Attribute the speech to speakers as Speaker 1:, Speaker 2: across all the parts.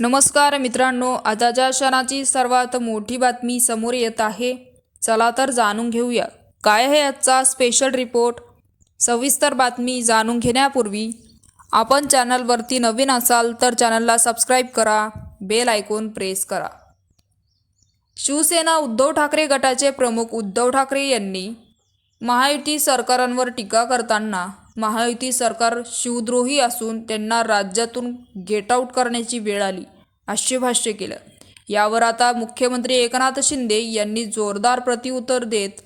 Speaker 1: नमस्कार मित्रांनो आताच्या क्षणाची सर्वात मोठी बातमी समोर येत आहे. चला तर जाणून घेऊया. काय आहे आजचा स्पेशल रिपोर्ट सविस्तर बातमी जाणून घेण्यापूर्वी आपण चॅनलवरती नवीन असाल तर चॅनलला सबस्क्राईब करा बेल आयकॉन प्रेस करा. शिवसेना उद्धव ठाकरे गटाचे प्रमुख उद्धव ठाकरे यांनी महायुती सरकारांवर टीका करताना महायुती सरकार शिवद्रोही असून त्यांना राज्यातून गेट आऊट करण्याची वेळ आली असे भाष्य केलं. यावर आता मुख्यमंत्री एकनाथ शिंदे यांनी जोरदार प्रतिउत्तर देत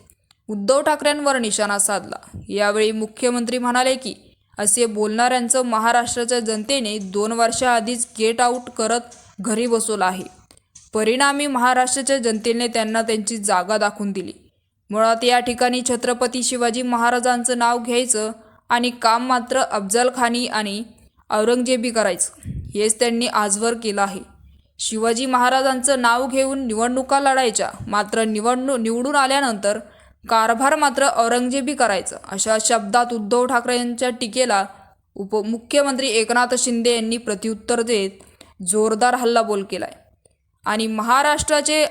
Speaker 1: उद्धव ठाकरेंवर निशाणा साधला. यावेळी मुख्यमंत्री म्हणाले की असे बोलणाऱ्यांचं महाराष्ट्राच्या जनतेने दोन वर्षाआधीच गेट आऊट करत घरी बसवलं आहे. परिणामी महाराष्ट्राच्या जनतेने त्यांना त्यांची जागा दाखवून दिली. मुळात या ठिकाणी छत्रपती शिवाजी महाराजांचं नाव घ्यायचं आणि काम मात्र अफजलखानी आणि औरंगजेबी करायचं. हेच त्यांनी आजवर केलं आहे. शिवाजी महाराजांचं नाव घेऊन निवडणुका लढायच्या मात्र निवडणू निवडून आल्यानंतर कारभार मात्र औरंगजेबी करायचं अशा शब्दात उद्धव ठाकरे यांच्या टीकेला उपमुख्यमंत्री एकनाथ शिंदे यांनी प्रत्युत्तर देत जोरदार हल्लाबोल केलाय. आणि महाराष्ट्राचे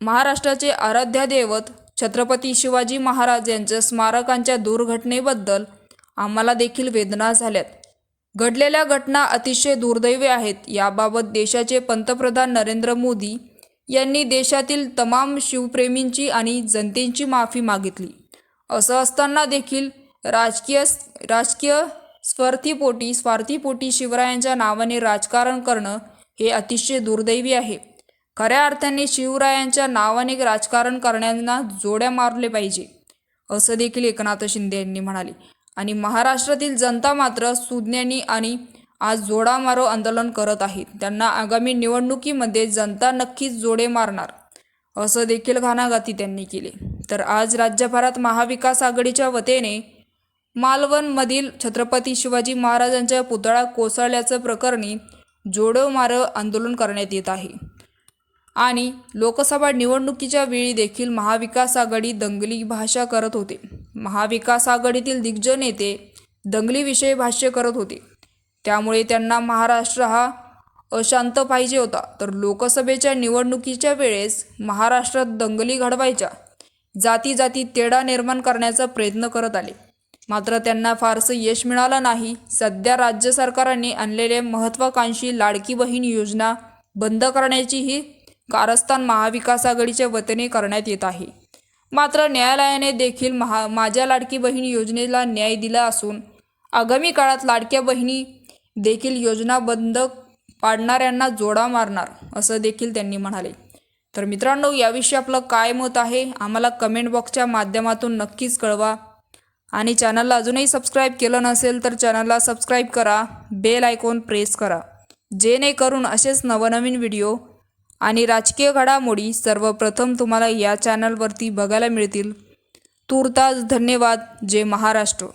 Speaker 1: महाराष्ट्राचे आराध्या दैवत छत्रपती शिवाजी महाराज यांच्या स्मारकांच्या दुर्घटनेबद्दल आम्हाला देखील वेदना झाल्यात. घडलेल्या घटना अतिशय दुर्दैवी आहेत. याबाबत देशाचे पंतप्रधान नरेंद्र मोदी यांनी देशातील तमाम शिवप्रेमींची आणि जनतेची माफी मागितली. असं असताना देखील राजकीय राजकीय स्वार्थीपोटी स्वार्थीपोटी शिवरायांच्या नावाने राजकारण करणं हे अतिशय दुर्दैवी आहे. खऱ्या अर्थाने शिवरायांच्या नावाने राजकारण करण्यांना जोड्या मारले पाहिजे असं देखील एकनाथ शिंदे यांनी म्हणाले. आणि महाराष्ट्रातील जनता मात्र सुज्ञानी आणि आज जोडा मारो आंदोलन करत आहे. त्यांना आगामी निवडणुकीमध्ये जनता नक्कीच जोडे मारणार असं देखील घाणाघाती त्यांनी केले. तर आज राज्यभरात महाविकास आघाडीच्या वतीने मालवणमधील छत्रपती शिवाजी महाराजांच्या पुतळा कोसळल्याचं प्रकरणी जोडो मारो आंदोलन करण्यात येत आहे. आणि लोकसभा निवडणुकीच्या वेळी देखील महाविकास आघाडी दंगली भाषा करत होते. महाविकास आघाडीतील दिग्गज नेते दंगलीविषयी भाष्य करत होते. त्यामुळे त्यांना महाराष्ट्र हा अशांत पाहिजे होता. तर लोकसभेच्या निवडणुकीच्या वेळेस महाराष्ट्रात दंगली घडवायच्या. जाती जाती तेढा निर्माण करण्याचा प्रयत्न करत आले. मात्र त्यांना फारसं यश मिळालं नाही. सध्या राज्य सरकाराने आणलेले महत्त्वाकांक्षी लाडकी बहीण योजना बंद करण्याचीही कारस्थान महाविकास आघाडीच्या वतीने करण्यात येत आहे. मात्र न्यायालयाने देखील महा माझ्या लाडकी बहीण योजनेला न्याय दिला असून आगामी काळात लाडक्या बहिणी देखील योजना बंद पाडणाऱ्यांना जोडा मारणार असं देखील त्यांनी म्हणाले. तर मित्रांनो याविषयी आपलं काय मत आहे आम्हाला कमेंट बॉक्सच्या माध्यमातून नक्कीच कळवा. आणि चॅनलला अजूनही सबस्क्राईब केलं नसेल तर चॅनलला सबस्क्राईब करा. बेल आयकॉन प्रेस करा. जेणेकरून असेच नवनवीन व्हिडिओ आणि राजकीय घडामोडी सर्वप्रथम तुम्हाला या चॅनलवरती बघायला मिळतील. तूर्तास धन्यवाद जय महाराष्ट्र.